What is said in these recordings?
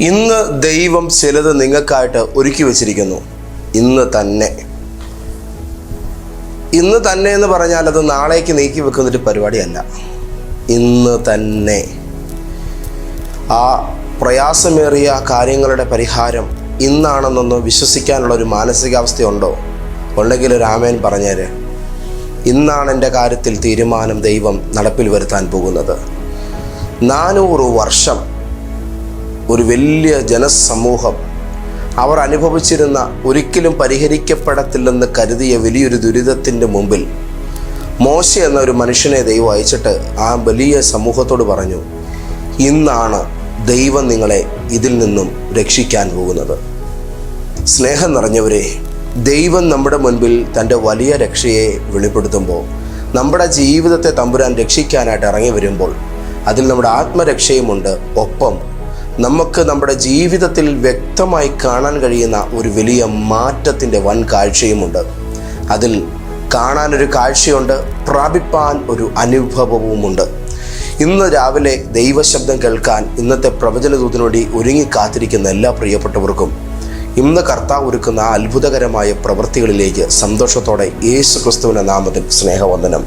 ഇന്ന് ദൈവം ചിലത് നിങ്ങൾക്കായിട്ട് ഒരുക്കി വച്ചിരിക്കുന്നു. ഇന്ന് തന്നെ. ഇന്ന് തന്നെ എന്ന് പറഞ്ഞാൽ അത് നാളേക്ക് നീക്കി വെക്കുന്നൊരു പരിപാടിയല്ല. ഇന്ന് തന്നെ. ആ പ്രയാസമേറിയ കാര്യങ്ങളുടെ പരിഹാരം ഇന്നാണെന്നൊന്നും വിശ്വസിക്കാനുള്ള ഒരു മാനസികാവസ്ഥയുണ്ടോ? ഉണ്ടെങ്കിൽ ഒരു ആമേൻ പറഞ്ഞേര്. ഇന്നാണ് എന്റെ കാര്യത്തിൽ തീരുമാനം ദൈവം നടപ്പിൽ വരുത്താൻ പോകുന്നത്. നാനൂറ് വർഷം ഒരു വലിയ ജനസമൂഹം. അവർ അനുഭവിച്ചിരുന്ന ഒരിക്കലും പരിഹരിക്കപ്പെടത്തില്ലെന്ന് കരുതിയ വലിയൊരു ദുരിതത്തിന്റെ മുമ്പിൽ മോശ എന്ന ഒരു മനുഷ്യനെ ദൈവം അയച്ചിട്ട് ആ വലിയ സമൂഹത്തോട് പറഞ്ഞു ഇന്നാണ് ദൈവം നിങ്ങളെ ഇതിൽ നിന്നും രക്ഷിക്കാൻ പോകുന്നത്. സ്നേഹം നിറഞ്ഞവരെ ദൈവം നമ്മുടെ മുൻപിൽ തന്റെ വലിയ രക്ഷയെ വെളിപ്പെടുത്തുമ്പോൾ നമ്മുടെ ജീവിതത്തെ തമ്പുരാൻ രക്ഷിക്കാനായിട്ട് ഇറങ്ങി വരുമ്പോൾ അതിൽ നമ്മുടെ ആത്മരക്ഷയുമുണ്ട്. ഒപ്പം നമുക്ക് നമ്മുടെ ജീവിതത്തിൽ വ്യക്തമായി കാണാൻ കഴിയുന്ന ഒരു വലിയ മാറ്റത്തിന്റെ വൻ കാഴ്ചയുമുണ്ട് അതിൽ കാണാനൊരു കാഴ്ചയുണ്ട് പ്രാപിപ്പാൻ ഒരു അനുഭവവുമുണ്ട്. ഇന്ന് രാവിലെ ദൈവശബ്ദം കേൾക്കാൻ ഇന്നത്തെ പ്രവചനദൂതിനോടി ഒരുങ്ങി കാത്തിരിക്കുന്ന എല്ലാ പ്രിയപ്പെട്ടവർക്കും ഇന്ന് കർത്താവ് ഒരുക്കുന്ന അത്ഭുതകരമായ പ്രവൃത്തികളിലേക്ക് സന്തോഷത്തോടെ യേശു ക്രിസ്തുവിന്റെ നാമത്തിൽ സ്നേഹവന്ദനം.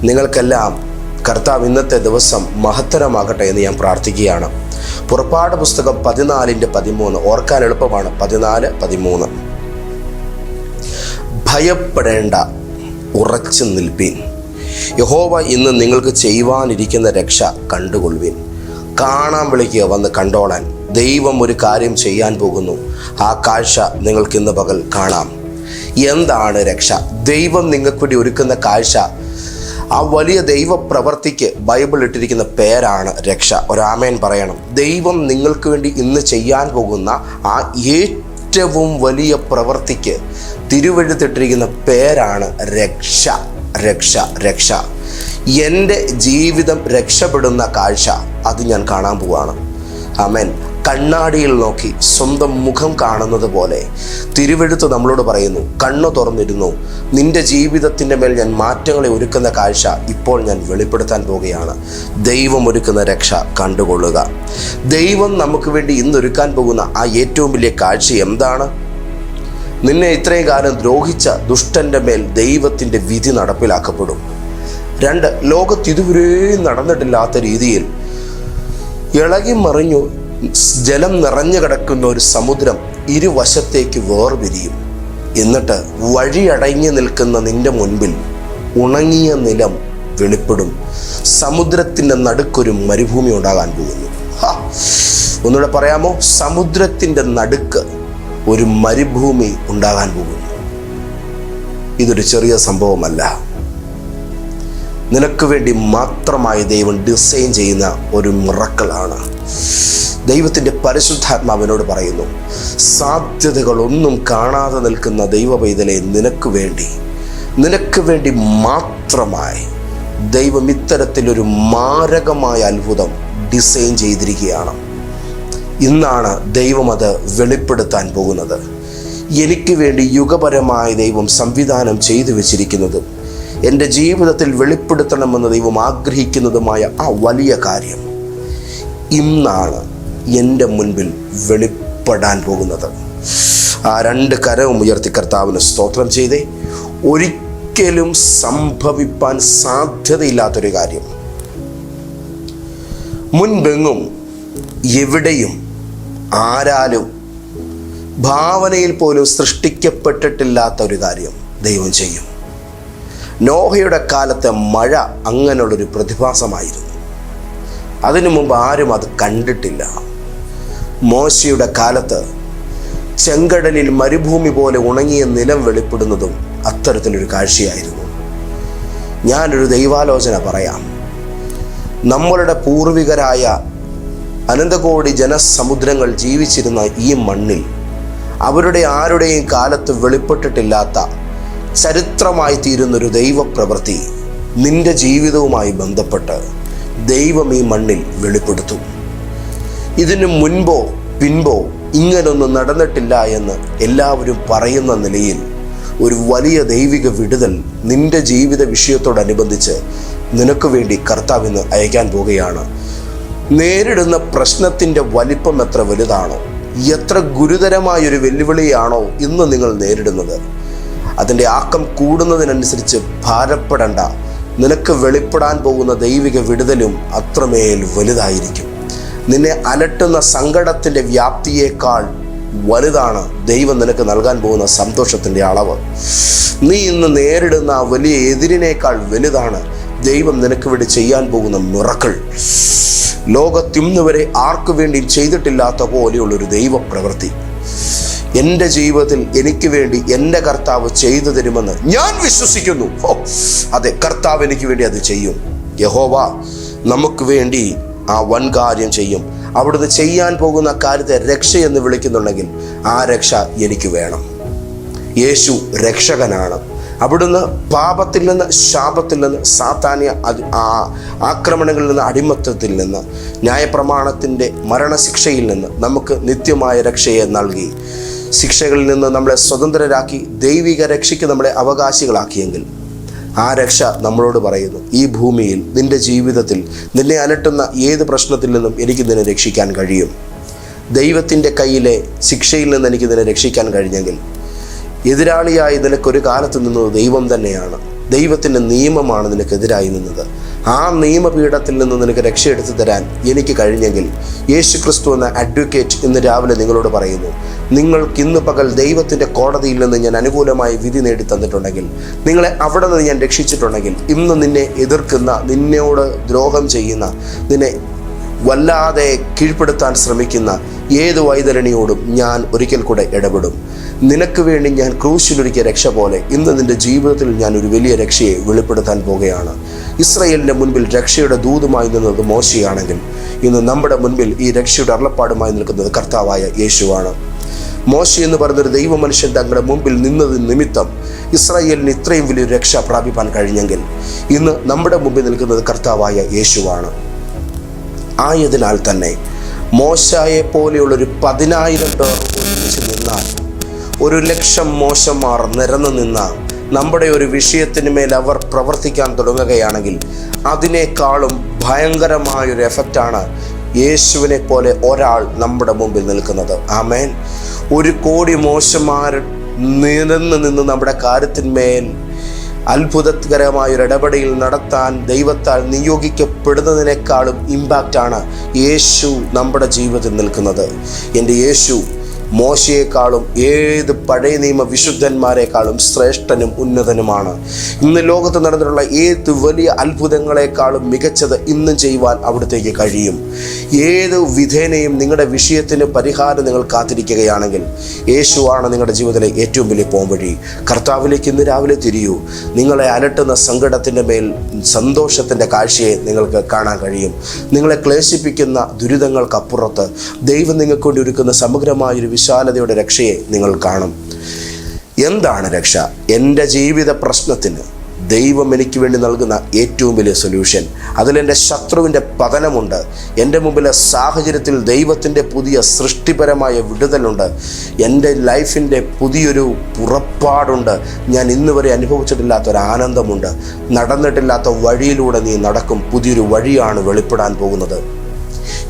നിങ്ങൾക്കെല്ലാം കർത്താവ് ഇന്നത്തെ ദിവസം മഹത്തരമാകട്ടെ എന്ന് ഞാൻ പ്രാർത്ഥിക്കുകയാണ്. പുറപ്പാട് പുസ്തകം പതിനാലിന്റെ പതിമൂന്ന്. ഓർക്കാൻ എളുപ്പമാണ്. പതിനാല് പതിമൂന്ന്. ഭയപ്പെടേണ്ട ഉറച്ചു നിൽപ്പീൻ. യഹോവ ഇന്ന് നിങ്ങൾക്ക് ചെയ്യുവാനിരിക്കുന്ന രക്ഷ കണ്ടുകൊള്ളുവിൻ. കാണാൻ വിളിക്കുക വന്ന് കണ്ടോളാൻ. ദൈവം ഒരു കാര്യം ചെയ്യാൻ പോകുന്നു. ആ കാഴ്ച നിങ്ങൾക്ക് ഇന്ന് പകൽ കാണാം. എന്താണ് രക്ഷ? ദൈവം നിങ്ങൾക്ക് വേണ്ടി ഒരുക്കുന്ന കാഴ്ച ആ വലിയ ദൈവ പ്രവർത്തിക്ക് ബൈബിൾ ഇട്ടിരിക്കുന്ന പേരാണ് രക്ഷ. ഒരാമേൻ പറയണം. ദൈവം നിങ്ങൾക്ക് വേണ്ടി ഇന്ന് ചെയ്യാൻ പോകുന്ന ആ ഏറ്റവും വലിയ പ്രവർത്തിക്ക് തിരുവഴുത്തിട്ടിരിക്കുന്ന പേരാണ് രക്ഷ. രക്ഷ രക്ഷ. എന്റെ ജീവിതം രക്ഷപ്പെടുന്ന കാഴ്ച അത് ഞാൻ കാണാൻ പോവാണ്. ആമേൻ. കണ്ണാടിയിൽ നോക്കി സ്വന്തം മുഖം കാണുന്നത് പോലെ തിരുവെഴുത്ത് നമ്മളോട് പറയുന്നു കണ്ണു തുറന്നിരുന്നു. നിന്റെ ജീവിതത്തിന്റെ മേൽ ഞാൻ മാറ്റങ്ങളെ ഒരുക്കുന്ന കാഴ്ച ഇപ്പോൾ ഞാൻ വെളിപ്പെടുത്താൻ പോവുകയാണ്. ദൈവം ഒരുക്കുന്ന രക്ഷ കണ്ടുകൊള്ളുക. ദൈവം നമുക്ക് വേണ്ടി ഇന്നൊരുക്കാൻ പോകുന്ന ആ ഏറ്റവും വലിയ കാഴ്ച എന്താണ്? നിന്നെ ഇത്രയും കാലം ദ്രോഹിച്ച ദുഷ്ടന്റെ മേൽ ദൈവത്തിന്റെ വിധി നടപ്പിലാക്കപ്പെടും. രണ്ട് ലോകത്ത് ഇതുവരെയും നടന്നിട്ടില്ലാത്ത രീതിയിൽ ഇളകി മറിഞ്ഞു ജലം നിറഞ്ഞു കിടക്കുന്ന ഒരു സമുദ്രം ഇരുവശത്തേക്ക് വേർപിരിയും. എന്നിട്ട് വഴിയടങ്ങി നിൽക്കുന്ന നിന്റെ മുൻപിൽ ഉണങ്ങിയ നിലം വെളിപ്പെടും. സമുദ്രത്തിന്റെ നടുക്കൊരു മരുഭൂമി ഉണ്ടാകാൻ പോകുന്നു. ഒന്നുകൂടെ പറയാമോ? സമുദ്രത്തിന്റെ നടുക്ക് ഒരു മരുഭൂമി ഉണ്ടാകാൻ പോകുന്നു. ഇതൊരു ചെറിയ സംഭവമല്ല. നിനക്ക് വേണ്ടി മാത്രമായി ദൈവം ഡിസൈൻ ചെയ്യുന്ന ഒരു മിറക്കളാണ് ദൈവത്തിന്റെ പരിശുദ്ധാത്മാവിനോട് പറയുന്നു സാധ്യതകളൊന്നും കാണാതെ നിൽക്കുന്ന ദൈവപൈതലെ നിനക്ക് വേണ്ടി നിനക്ക് വേണ്ടി മാത്രമായി ദൈവം ഇത്തരത്തിലൊരു മാരകമായ അത്ഭുതം ഡിസൈൻ ചെയ്തിരിക്കുകയാണ്. ഇന്നാണ് ദൈവം അത് വെളിപ്പെടുത്താൻ പോകുന്നത്. എനിക്ക് വേണ്ടി യുഗപരമായ ദൈവം സംവിധാനം ചെയ്തു വെച്ചിരിക്കുന്നത് എന്റെ ജീവിതത്തിൽ വെളിപ്പെടുത്തണമെന്ന് ദൈവം ആഗ്രഹിക്കുന്നതുമായ ആ വലിയ കാര്യം. ഇന്നാണ് എന്റെ മുൻപിൽ വെളിപ്പെടാൻ പോകുന്നത്. ആ രണ്ട് കരവും ഉയർത്തി കർത്താവിന് സ്തോത്രം ചെയ്തേ. ഒരിക്കലും സംഭവിപ്പാൻ സാധ്യതയില്ലാത്തൊരു കാര്യം. മുൻപെങ്ങും എവിടെയും ആരാലും ഭാവനയിൽ പോലും സൃഷ്ടിക്കപ്പെട്ടിട്ടില്ലാത്ത ഒരു കാര്യം ദൈവം ചെയ്യും. നോഹയുടെ കാലത്തെ മഴ അങ്ങനെയുള്ളൊരു പ്രതിഭാസമായിരുന്നു. അതിനു മുമ്പ് ആരും അത് കണ്ടിട്ടില്ല. മോശയുടെ കാലത്ത് ചെങ്കടലിൽ മരുഭൂമി പോലെ ഉണങ്ങിയ നിലം വെളിപ്പെടുന്നതും അത്തരത്തിലൊരു കാഴ്ചയായിരുന്നു. ഞാനൊരു ദൈവാലോചന പറയാം. നമ്മളുടെ പൂർവികരായ അനന്തകോടി ജനസമുദ്രങ്ങൾ ജീവിച്ചിരുന്ന ഈ മണ്ണിൽ അവരുടെ ആരുടെയും കാലത്ത് വെളിപ്പെട്ടിട്ടില്ലാത്ത ചരിത്രമായി തീരുന്നൊരു ദൈവപ്രവൃത്തി നിന്റെ ജീവിതവുമായി ബന്ധപ്പെട്ട് ദൈവം ഈ മണ്ണിൽ വെളിപ്പെടുത്തും. ഇതിനു മുൻപോ പിൻപോ ഇങ്ങനൊന്നും നടന്നിട്ടില്ല എന്ന് എല്ലാവരും പറയുന്ന നിലയിൽ ഒരു വലിയ ദൈവിക വിടുതൽ നിന്റെ ജീവിത വിഷയത്തോടനുബന്ധിച്ച് നിനക്ക് വേണ്ടി കർത്താവ് ഇന്ന് അയക്കാൻ പോവുകയാണ്. നേരിടുന്ന പ്രശ്നത്തിന്റെ വലിപ്പം എത്ര വലുതാണോ എത്ര ഗുരുതരമായൊരു വെല്ലുവിളിയാണോ ഇന്ന് നിങ്ങൾ നേരിടുന്നത്. അതിന്റെ ആക്കം കൂടുന്നതിനനുസരിച്ച് ഭാരപ്പെടേണ്ട നിനക്ക് വെളിപ്പെടാൻ പോകുന്ന ദൈവിക വിടുതലും അത്രമേൽ വലുതായിരിക്കും. നിന്നെ അലട്ടുന്ന സങ്കടത്തിന്റെ വ്യാപ്തിയേക്കാൾ വലുതാണ് ദൈവം നിനക്ക് നൽകാൻ പോകുന്ന സന്തോഷത്തിന്റെ അളവ്. നീ ഇന്ന് നേരിടുന്ന വലിയ എതിരിനേക്കാൾ വലുതാണ് ദൈവം നിനക്ക് വേണ്ടി ചെയ്യാൻ പോകുന്ന മിറക്കൾ. ലോകത്തിന്ന് വരെ ആർക്കു വേണ്ടിയും ചെയ്തിട്ടില്ലാത്ത പോലെയുള്ളൊരു ദൈവ പ്രവൃത്തി എന്റെ ജീവിതത്തിൽ എനിക്ക് വേണ്ടി എന്റെ കർത്താവ് ചെയ്തു തരുമെന്ന് ഞാൻ വിശ്വസിക്കുന്നു. ഓ അതെ കർത്താവ് എനിക്ക് വേണ്ടി അത് ചെയ്യും. യഹോവ നമുക്ക് വേണ്ടി ആ വൻ കാര്യം ചെയ്യും. അവിടുന്ന് ചെയ്യാൻ പോകുന്ന കാര്യത്തെ രക്ഷ എന്ന് വിളിക്കുന്നുണ്ടെങ്കിൽ ആ രക്ഷ എനിക്ക് വേണം. യേശു രക്ഷകനാണ്. അവിടുന്ന് പാപത്തിൽ നിന്ന് ശാപത്തിൽ നിന്ന് സാത്താന്യ ആക്രമണങ്ങളിൽ നിന്ന് അടിമത്തത്തിൽ നിന്ന് ന്യായപ്രമാണത്തിന്റെ മരണശിക്ഷയിൽ നിന്ന് നമുക്ക് നിത്യമായ രക്ഷയെ നൽകി. ശിക്ഷകളിൽ നിന്ന് നമ്മളെ സ്വതന്ത്രരാക്കി ദൈവിക രക്ഷയ്ക്ക് നമ്മളെ അവകാശികളാക്കിയെങ്കിൽ ആ രക്ഷ നമ്മളോട് പറയുന്നു ഈ ഭൂമിയിൽ നിന്റെ ജീവിതത്തിൽ നിന്നെ അലട്ടുന്ന ഏത് പ്രശ്നത്തിൽ നിന്നും എനിക്ക് നിന്നെ രക്ഷിക്കാൻ കഴിയും? ദൈവത്തിന്റെ കയ്യിലെ ശിക്ഷയിൽ നിന്ന് എനിക്ക് നിന്നെ രക്ഷിക്കാൻ കഴിഞ്ഞെങ്കിൽ എതിരാളിയായി നിനക്കൊരു കാലത്ത് നിന്നത് ദൈവം തന്നെയാണ്. ദൈവത്തിന്റെ നിയമമാണ് നിനക്കെതിരായി നിന്നത്. ആ നിയമപീഠത്തിൽ നിന്ന് നിനക്ക് രക്ഷയെടുത്തു തരാൻ എനിക്ക് കഴിഞ്ഞെങ്കിൽ യേശു ക്രിസ്തു എന്ന അഡ്വക്കേറ്റ് ഇന്ന് രാവിലെ നിങ്ങളോട് പറയുന്നു നിങ്ങൾക്ക് ഇന്ന് പകൽ ദൈവത്തിന്റെ കോടതിയിൽ നിന്ന് ഞാൻ അനുകൂലമായി വിധി നേടി തന്നിട്ടുണ്ടെങ്കിൽ നിങ്ങളെ അവിടെ നിന്ന് ഞാൻ രക്ഷിച്ചിട്ടുണ്ടെങ്കിൽ ഇന്ന് നിന്നെ എതിർക്കുന്ന നിന്നോട് ദ്രോഹം ചെയ്യുന്ന നിന്നെ വല്ലാതെ കീഴ്പ്പെടുത്താൻ ശ്രമിക്കുന്ന ഏത് വൈതരണിയോടും ഞാൻ ഒരിക്കൽ കൂടെ ഇടപെടും. നിനക്ക് വേണ്ടി ഞാൻ ക്രൂശിലൊരുക്കിയ രക്ഷ പോലെ ഇന്ന് നിന്റെ ജീവിതത്തിൽ ഞാൻ ഒരു വലിയ രക്ഷയെ വെളിപ്പെടുത്താൻ പോകുകയാണ്. ഇസ്രയേലിന്റെ മുൻപിൽ രക്ഷയുടെ ദൂതുമായി നിന്നത് മോശയാണെങ്കിൽ ഇന്ന് നമ്മുടെ മുൻപിൽ ഈ രക്ഷയുടെ അറളപ്പാടുമായി നിൽക്കുന്നത് കർത്താവായ യേശുവാണ്. മോശ എന്ന് പറയുന്നൊരു ദൈവ മനുഷ്യൻ തങ്ങളുടെ മുമ്പിൽ നിന്നത് നിമിത്തം ഇസ്രായേലിന് ഇത്രയും വലിയൊരു രക്ഷ പ്രാപിപ്പാൻ കഴിഞ്ഞെങ്കിൽ ഇന്ന് നമ്മുടെ മുമ്പിൽ നിൽക്കുന്നത് കർത്താവായ യേശുവാണ്. ആയതിനാൽ തന്നെ മോശയെ പോലെയുള്ളൊരു പതിനായിരം പേർ ഒരുമിച്ച് നിന്നാൽ ഒരു ലക്ഷം മോശന്മാർ നിരന്നു നിന്ന നമ്മുടെ ഒരു വിഷയത്തിന് മേൽ അവർ പ്രവർത്തിക്കാൻ തുടങ്ങുകയാണെങ്കിൽ അതിനേക്കാളും ഭയങ്കരമായൊരു എഫക്റ്റാണ് യേശുവിനെ പോലെ ഒരാൾ നമ്മുടെ മുമ്പിൽ നിൽക്കുന്നത്. ആമേൻ. ഒരു കോടി മോശന്മാർ നിരന്ന് നിന്ന് നമ്മുടെ കാര്യത്തിന്മേൽ അത്ഭുതകരമായ ഒരു ഇടപെടലിൽ നടത്താൻ ദൈവത്താൽ നിയോഗിക്കപ്പെടുന്നതിനേക്കാളും ഇമ്പാക്റ്റാണ് യേശു നമ്മുടെ ജീവിതത്തിൽ നിൽക്കുന്നത്. എന്റെ യേശു മോശയെക്കാളും ഏത് പഴയ നിയമ വിശുദ്ധന്മാരെക്കാളും ശ്രേഷ്ഠനും ഉന്നതനുമാണ്. ഇന്ന് ലോകത്ത് നടന്നിട്ടുള്ള ഏത് വലിയ അത്ഭുതങ്ങളെക്കാളും മികച്ചത് ഇന്നും ചെയ്യുവാൻ അവിടത്തേക്ക് കഴിയും. ഏത് വിധേനയും നിങ്ങളുടെ വിഷയത്തിന് പരിഹാരം നിങ്ങൾ കാത്തിരിക്കുകയാണെങ്കിൽ യേശുവാണ് നിങ്ങളുടെ ജീവിതത്തിലെ ഏറ്റവും വലിയ പോംവഴി. കർത്താവിലേക്ക് ഇന്ന് രാവിലെ തിരിയൂ. നിങ്ങളെ അലട്ടുന്ന സങ്കടത്തിന്റെ മേൽ സന്തോഷത്തിന്റെ കാഴ്ചയെ നിങ്ങൾക്ക് കാണാൻ കഴിയും. നിങ്ങളെ ക്ലേശിപ്പിക്കുന്ന ദുരിതങ്ങൾക്കപ്പുറത്ത് ദൈവം നിങ്ങൾക്ക് വേണ്ടി ഒരുക്കുന്ന സമഗ്രമായൊരു വിശാലതയുടെ രക്ഷയെ നിങ്ങൾ കാണും. എന്താണ് രക്ഷ? എന്റെ ജീവിത പ്രശ്നത്തിന് ദൈവം എനിക്ക് വേണ്ടി നൽകുന്ന ഏറ്റവും വലിയ സൊല്യൂഷൻ അതിലെന്റെ ശത്രുവിന്റെ പതനമുണ്ട്. എന്റെ മുമ്പിലെ സാഹചര്യത്തിൽ ദൈവത്തിന്റെ പുതിയ സൃഷ്ടിപരമായ വിടുതലുണ്ട്. എന്റെ ലൈഫിന്റെ പുതിയൊരു പുറപ്പാടുണ്ട്. ഞാൻ ഇന്ന് വരെ അനുഭവിച്ചിട്ടില്ലാത്തൊരു ആനന്ദമുണ്ട്. നടന്നിട്ടില്ലാത്ത വഴിയിലൂടെ നീ നടക്കും. പുതിയൊരു വഴിയാണ് വെളിപ്പെടാൻ പോകുന്നത്.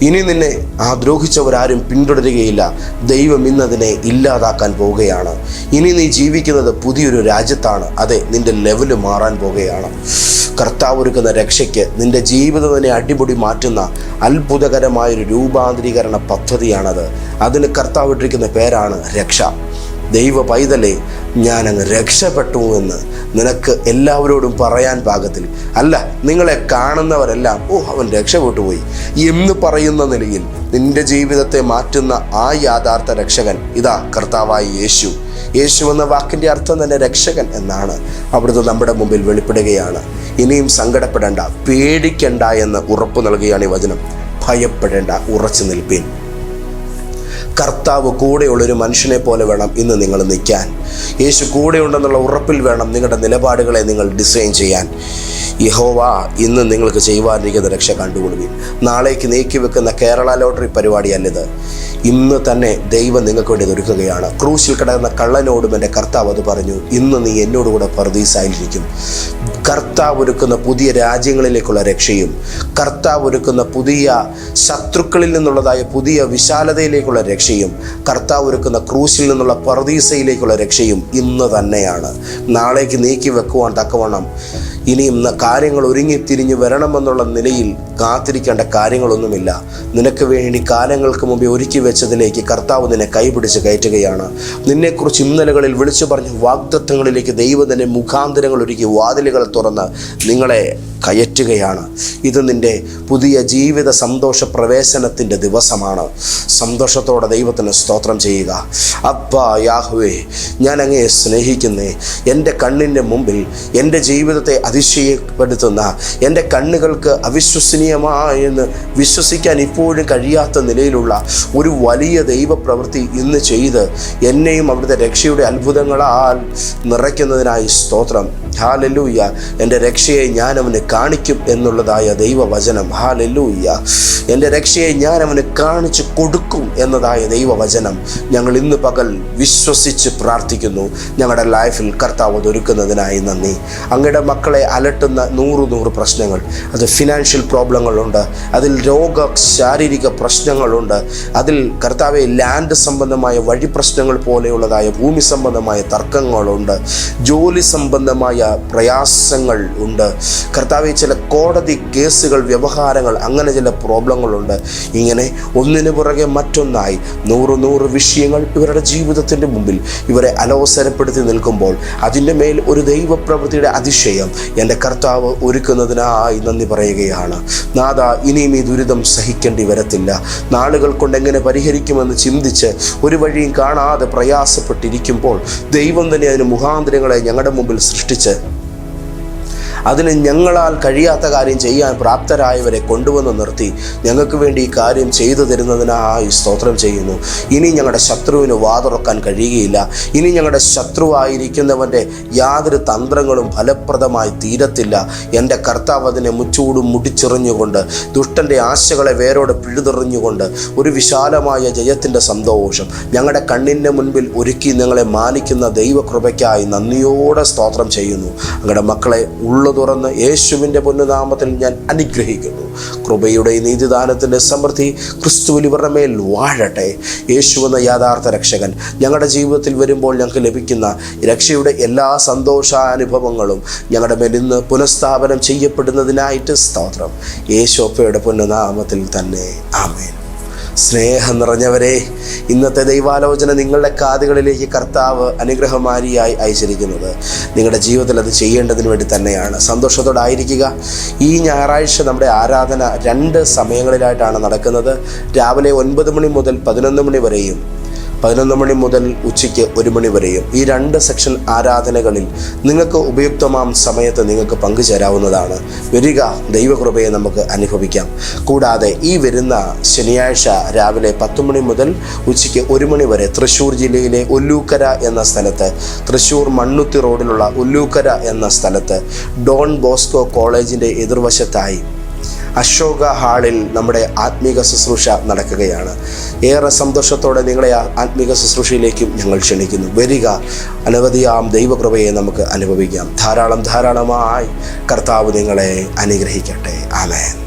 ഇനി നിന്നെ ആ ദ്രോഹിച്ചവരാരും പിന്തുടരുകയില്ല. ദൈവം ഇന്നതിനെ ഇല്ലാതാക്കാൻ പോവുകയാണ്. ഇനി നീ ജീവിക്കുന്നത് പുതിയൊരു രാജ്യത്താണ്. അതെ നിന്റെ ലെവൽ മാറാൻ പോവുകയാണ്. കർത്താവ് ഒരുക്കുന്ന രക്ഷയ്ക്ക് നിന്റെ ജീവിതത്തിനെ അടിപൊളി മാറ്റുന്ന അത്ഭുതകരമായൊരു രൂപാന്തരീകരണ പദ്ധതിയാണത്. അതിന് കർത്താവ് ഇട്ടിരിക്കുന്ന പേരാണ് രക്ഷ. ദൈവ പൈതലെ ഞാനങ്ങ് രക്ഷപ്പെട്ടു എന്ന് നിനക്ക് എല്ലാവരോടും പറയാൻ പാകത്തിൽ. അല്ല നിങ്ങളെ കാണുന്നവരെല്ലാം ഓ അവൻ രക്ഷപ്പെട്ടു പോയി എന്ന് പറയുന്ന നിലയിൽ നിന്റെ ജീവിതത്തെ മാറ്റുന്ന ആ യാഥാർത്ഥ രക്ഷകൻ ഇതാ കർത്താവായ യേശു. യേശു എന്ന വാക്കിന്റെ അർത്ഥം തന്നെ രക്ഷകൻ എന്നാണ്. അവിടുന്ന് നമ്മുടെ മുമ്പിൽ വെളിപ്പെടുകയാണ്. ഇനിയും സങ്കടപ്പെടേണ്ട പേടിക്കണ്ട എന്ന് ഉറപ്പ് നൽകുകയാണ് ഈ വചനം. ഭയപ്പെടേണ്ട ഉറച്ചു നിൽപ്പീൻ. കർത്താവ് കൂടെയുള്ളൊരു മനുഷ്യനെ പോലെ വേണം ഇന്ന് നിങ്ങൾ നിൽക്കാൻ. യേശു കൂടെയുണ്ടെന്നുള്ള ഉറപ്പിൽ വേണം നിങ്ങളുടെ നിലപാടുകളെ നിങ്ങൾ ഡിസൈൻ ചെയ്യാൻ. യഹോവ ഇന്ന് നിങ്ങൾക്ക് ചെയ്യുവാനിരിക്കുന്ന രക്ഷ കണ്ടുകൊള്ളുവിൻ. നാളേക്ക് നീക്കി വെക്കുന്ന കേരള ലോട്ടറി പരിപാടിയല്ലിത് ഇന്ന് തന്നെ ദൈവം നിങ്ങൾക്ക് വേണ്ടി ഒരുക്കുകയാണ്. ക്രൂശിൽ കിടക്കുന്ന കള്ളനോടും എന്റെ കർത്താവ് അത് പറഞ്ഞു. ഇന്ന് നീ എന്നോടുകൂടെ പർദീസായിരിക്കും. കർത്താവ് ഒരുക്കുന്ന പുതിയ രാജ്യങ്ങളിലേക്കുള്ള രക്ഷയും കർത്താവ് ഒരുക്കുന്ന പുതിയ ശത്രുക്കളിൽ നിന്നുള്ളതായ പുതിയ വിശാലതയിലേക്കുള്ള രക്ഷയും കർത്താവ് ഒരുക്കുന്ന ക്രൂശിൽ നിന്നുള്ള പർദീസയിലേക്കുള്ള രക്ഷയും ഇന്ന് തന്നെയാണ്. നാളേക്ക് നീക്കി വെക്കുവാൻ തക്കവണ്ണം ഇനിയും കാര്യങ്ങൾ ഒരുങ്ങിത്തിരിഞ്ഞു വരണമെന്നുള്ള നിലയിൽ കാത്തിരിക്കേണ്ട കാര്യങ്ങളൊന്നുമില്ല. നിനക്ക് വേണ്ടി കാലങ്ങൾക്ക് മുമ്പേ ഒരുക്കി വെച്ചതിലേക്ക് കർത്താവ് നിന്നെ കൈപിടിച്ച് കയറ്റുകയാണ്. നിന്നെക്കുറിച്ച് ഇന്നലകളിൽ വിളിച്ചു പറഞ്ഞ വാഗ്ദത്വങ്ങളിലേക്ക് ദൈവം തന്നെ മുഖാന്തരങ്ങൾ ഒരുക്കി വാതിലുകൾ തുറന്ന് നിങ്ങളെ കയറ്റുകയാണ്. ഇത് നിന്റെ പുതിയ ജീവിത സന്തോഷ പ്രവേശനത്തിന്റെ ദിവസമാണ്. സന്തോഷത്തോടെ ദൈവത്തിന് സ്തോത്രം ചെയ്യുക. അപ്പാ യാഹുവേ ഞാൻ അങ്ങയെ സ്നേഹിക്കുന്നേ എന്റെ കണ്ണിന്റെ മുമ്പിൽ എന്റെ ജീവിതത്തെ അതിശയപ്പെടുത്തുന്ന എന്റെ കണ്ണുകൾക്ക് അവിശ്വസനീയമായെന്ന് വിശ്വസിക്കാൻ ഇപ്പോഴും കഴിയാത്ത നിലയിലുള്ള ഒരു വലിയ ദൈവപ്രവൃത്തി ഇന്ന് ചെയ്ത് എന്നെയും അവിടുത്തെ രക്ഷയുടെ അത്ഭുതങ്ങളാൽ നിറയ്ക്കുന്നതിനായി സ്തോത്രം. ഹാലല്ലൂയ്യ എന്റെ രക്ഷയെ ഞാൻ അവന് കാണിക്കും എന്നുള്ളതായ ദൈവവചനം. ഹാലല്ലൂയ്യ എന്റെ രക്ഷയെ ഞാൻ അവന് കാണിച്ചു കൊടുക്കും എന്നതായ ദൈവവചനം ഞങ്ങൾ ഇന്ന് പകൽ വിശ്വസിച്ച് പ്രാർത്ഥിക്കുന്നു. ഞങ്ങളുടെ ലൈഫിൽ കർത്താവ് ഒരുക്കുന്നതിനായി നന്ദി. അങ്ങയുടെ മക്കളെ അലട്ടുന്ന നൂറ് നൂറ് പ്രശ്നങ്ങൾ. അത് ഫിനാൻഷ്യൽ പ്രോബ്ലങ്ങളുണ്ട് അതിൽ രോഗ ശാരീരിക പ്രശ്നങ്ങളുണ്ട് അതിൽ കർത്താവെ ലാൻഡ് സംബന്ധമായ വഴി പ്രശ്നങ്ങൾ പോലെയുള്ളതായ ഭൂമി സംബന്ധമായ തർക്കങ്ങളുണ്ട്. ജോലി സംബന്ധമായ പ്രയാസങ്ങൾ ഉണ്ട്. കർത്താവ് ചില കോടതി കേസുകൾ വ്യവഹാരങ്ങൾ അങ്ങനെ ചില പ്രോബ്ലങ്ങളുണ്ട്. ഇങ്ങനെ ഒന്നിനു പുറകെ മറ്റൊന്നായി നൂറ് നൂറ് വിഷയങ്ങൾ ഇവരുടെ ജീവിതത്തിന്റെ മുമ്പിൽ ഇവരെ അലോസരപ്പെടുത്തി നിൽക്കുമ്പോൾ അതിന്റെ മേൽ ഒരു ദൈവപ്രവൃത്തിയുടെ അതിശയം എന്റെ കർത്താവ് ഒരുക്കുന്നതിനായി നന്ദി പറയുകയാണ്. നാഥ ഇനിയും ഈ ദുരിതം സഹിക്കേണ്ടി വരത്തില്ല. നാളുകൾ കൊണ്ട് എങ്ങനെ പരിഹരിക്കുമെന്ന് ചിന്തിച്ച് ഒരു വഴിയും കാണാതെ പ്രയാസപ്പെട്ടിരിക്കുമ്പോൾ ദൈവം തന്നെ അതിന് മുഖാന്തരങ്ങളെ ഞങ്ങളുടെ മുമ്പിൽ സൃഷ്ടിച്ച് അതിന് ഞങ്ങളാൽ കഴിയാത്ത കാര്യം ചെയ്യാൻ പ്രാപ്തരായവരെ കൊണ്ടുവന്ന് നിർത്തി. ഞങ്ങൾക്ക് വേണ്ടി ഈ കാര്യം ചെയ്തു തരുന്നതിനായി സ്തോത്രം ചെയ്യുന്നു. ഇനി ഞങ്ങളുടെ ശത്രുവിന് വാതുറക്കാൻ കഴിയുകയില്ല. ഇനി ഞങ്ങളുടെ ശത്രുവായിരിക്കുന്നവന്റെ യാതൊരു തന്ത്രങ്ങളും ഫലപ്രദമായി തീരത്തില്ല. എന്റെ കർത്താവ് അതിനെ മുച്ചൂടും മുടിച്ചെറിഞ്ഞുകൊണ്ട് ദുഷ്ടന്റെ ആശകളെ വേരോടെ പിഴുതെറിഞ്ഞുകൊണ്ട് ഒരു വിശാലമായ ജയത്തിന്റെ സന്തോഷം. ഞങ്ങളുടെ കണ്ണിന്റെ മുൻപിൽ ഒരുക്കി നിങ്ങളെ മാനിക്കുന്ന ദൈവകൃപയ്ക്കായി നന്ദിയോടെ സ്തോത്രം ചെയ്യുന്നു. അങ്ങയുടെ മക്കളെ ഉള്ളു തുറന്ന് യേശുവിന്റെ പൊന്നുനാമത്തിൽ ഞാൻ അനുഗ്രഹിക്കുന്നു. കൃപയുടെ നീതിദാനത്തിന്റെ സമൃദ്ധി ക്രിസ്തുവിൽ ഇവരുടെ മേൽ വാഴട്ടെ. യേശു എന്ന യാഥാർത്ഥ രക്ഷകൻ ഞങ്ങളുടെ ജീവിതത്തിൽ വരുമ്പോൾ ഞങ്ങൾക്ക് ലഭിക്കുന്ന രക്ഷയുടെ എല്ലാ സന്തോഷാനുഭവങ്ങളും ഞങ്ങളുടെ മേൽ ഇന്ന് പുനഃസ്ഥാപനം ചെയ്യപ്പെടുന്നതിനായിട്ട് സ്തോത്രം. യേശോപ്പയുടെ പൊന്നുനാമത്തിൽ തന്നെ. ആമേൻ. സ്നേഹം നിറഞ്ഞവരെ ഇന്നത്തെ ദൈവാലോചന നിങ്ങളുടെ കാതുകളിലേക്ക് കർത്താവ് അനുഗ്രഹമാരിയായി അയച്ചിരിക്കുന്നത്. നിങ്ങളുടെ ജീവിതത്തിൽ അത് ചെയ്യേണ്ടതിന് വേണ്ടി തന്നെയാണ്. സന്തോഷത്തോടെ ആയിരിക്കുക. ഈ ഞായറാഴ്ച നമ്മുടെ ആരാധന രണ്ട് സമയങ്ങളിലായിട്ടാണ് നടക്കുന്നത്. രാവിലെ ഒൻപത് മണി മുതൽ പതിനൊന്ന് മണി വരെയും പതിനൊന്ന് മണി മുതൽ ഉച്ചയ്ക്ക് ഒരു മണി വരെയും ഈ രണ്ട് സെക്ഷൻ ആരാധനകളിൽ നിങ്ങൾക്ക് ഉപയുക്തമാം സമയത്ത് നിങ്ങൾക്ക് പങ്കുചേരാവുന്നതാണ്. വരിക ദൈവകൃപയെ നമുക്ക് അനുഭവിക്കാം. കൂടാതെ ഈ വരുന്ന ശനിയാഴ്ച രാവിലെ പത്ത് മണി മുതൽ ഉച്ചയ്ക്ക് ഒരു മണി വരെ തൃശ്ശൂർ ജില്ലയിലെ ഒല്ലൂക്കര എന്ന സ്ഥലത്ത് തൃശ്ശൂർ മണ്ണുത്തി റോഡിലുള്ള ഒല്ലൂക്കര എന്ന സ്ഥലത്ത് ഡോൺ ബോസ്കോ കോളേജിന്റെ എതിർവശത്തായി അശോക ഹാളിൽ നമ്മുടെ ആത്മീക ശുശ്രൂഷ നടക്കുകയാണ്. ഏറെ സന്തോഷത്തോടെ നിങ്ങളെ ആത്മീക ശുശ്രൂഷയിലേക്കും ഞങ്ങൾ ക്ഷണിക്കുന്നു. വരിക അനവധിയാം ദൈവകൃപയെ നമുക്ക് അനുഭവിക്കാം. ധാരാളം ധാരാളമായി കർത്താവ് നിങ്ങളെ അനുഗ്രഹിക്കട്ടെ. ആമേൻ.